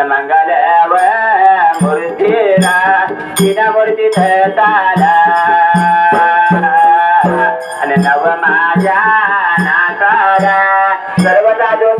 आणि मंगल मूर्तीला तीन मूर्ती धरताला आणि नव माझ्या नाकाला सर्व साधू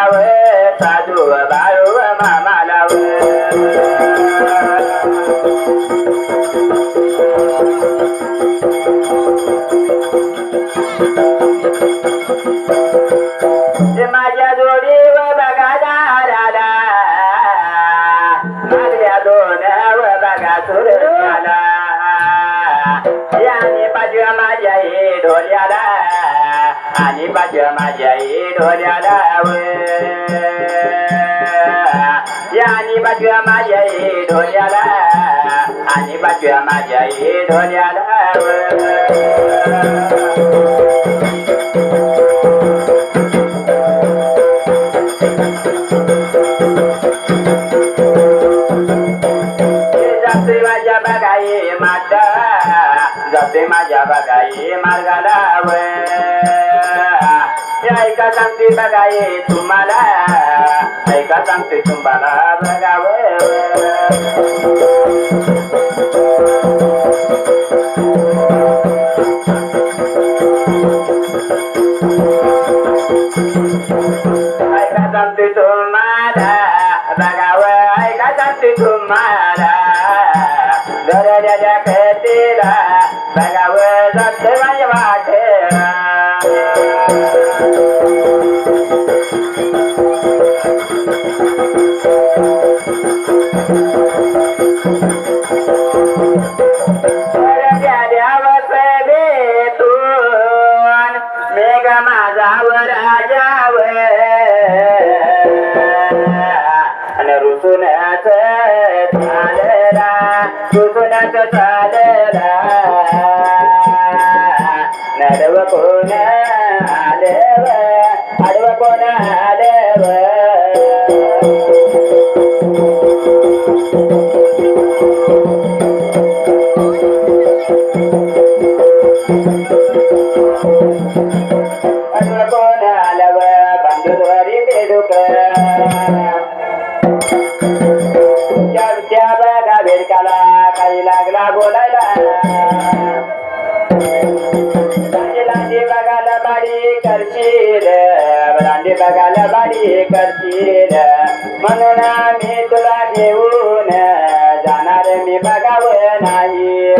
मामाला वे साधू बाळू मामाला वे जे माझ्या जोडीव बघा दाराला माझ्या दोन व बघा सुरला आणि बाजूला माझ्या हे ढोल्याला आणि पाच माझ्या हे ढोल्याला व आणि बाजूला माझ्या हे ढोल्याला आणि पाच माझ्या हे ढोल्याला जाते माझ्या बघाई मार्गाला ऐका सांगते बघाई तुम्हाला. ऐका सांगते तुम्हाला बघाव. ऐका सांगते तुम्हाला. बघाव. ऐका सांगते तुम्हाला. घरच्या खेतीला बघाव जाते माझ्या वाटेला माझावर आणि रुसूनच चालला रुसूनच चालला. नडव कोण आलव आडव कोण आलेव आडव कोण आलव बंधुद्वारी बेडूक त्या बघा बेडकाला काही लागला बोलायला. बघायला बारी करशील. म्हणून मी तुला घेऊन जाणार मी बघावं नाही.